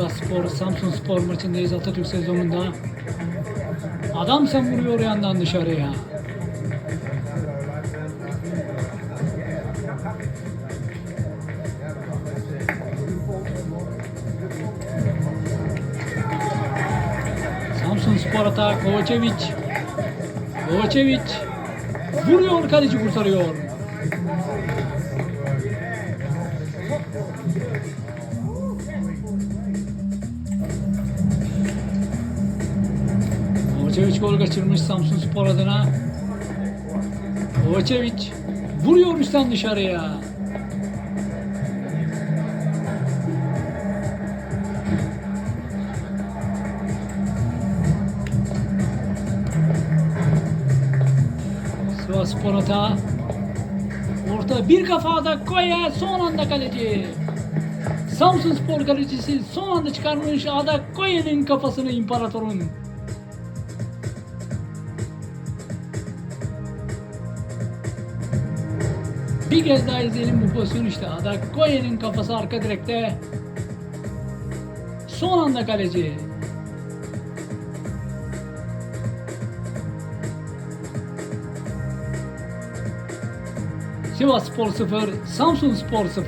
Sivas Spor, Samsun Spor maçındayız Atatürk sezonunda. Adam sen vuruyor yandan dışarıya. Samsun Spor atağı Kovacevic. Kovacevic vuruyor kaleci kurtarıyor. Kovacevic gol kaçırmış Samsun Spor adına. Kovacevic vuruyor üstten dışarıya. Sivas Spor hata. Orta bir kafada Koya son anda kaleci. Samsun Spor kalecisi son anda çıkarmış Ada Koya'nın kafasını imparatorun. Bir kez daha izleyelim bu pozisyonu işte. Ada Koya'nın kafası arka direkte. Son anda kaleci. Sivas Spor 0, Samsun Spor 0.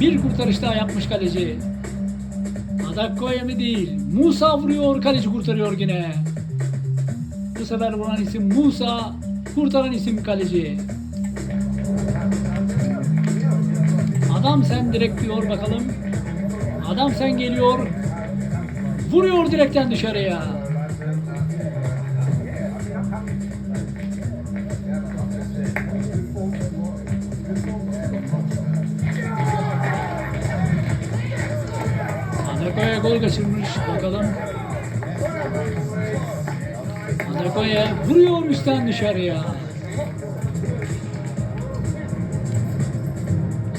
Bir kurtarış daha yapmış kaleci. Adak Koyemi değil. Musa vuruyor, kaleci kurtarıyor yine. Bu sefer vuran isim Musa, kurtaran isim kaleci. Adam sen direkt diyor bakalım. Adam sen geliyor. Vuruyor direkten dışarıya. Anakoya gol kaçırmış. Bakalım. Anakoya vuruyor üstten dışarıya.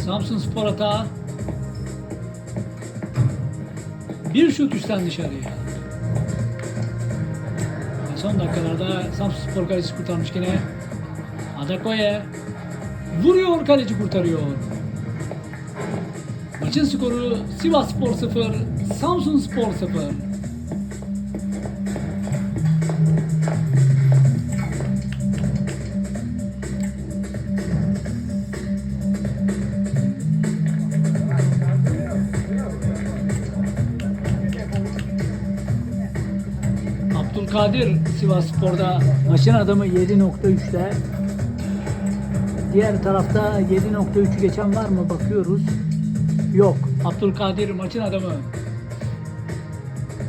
Samsun Spor hata. Bir şut üstten dışarıya. Ve son dakikalarda Samsun Spor kalecisi kurtarmış yine. Adakoye vuruyor kaleci kurtarıyor. Maçın skoru Sivas Spor 0, Samsun Spor 0. Abdülkadir Sivas Spor'da maçın adamı 7.3'te. Diğer tarafta 7.3'ü geçen var mı bakıyoruz. Yok. Abdülkadir maçın adamı.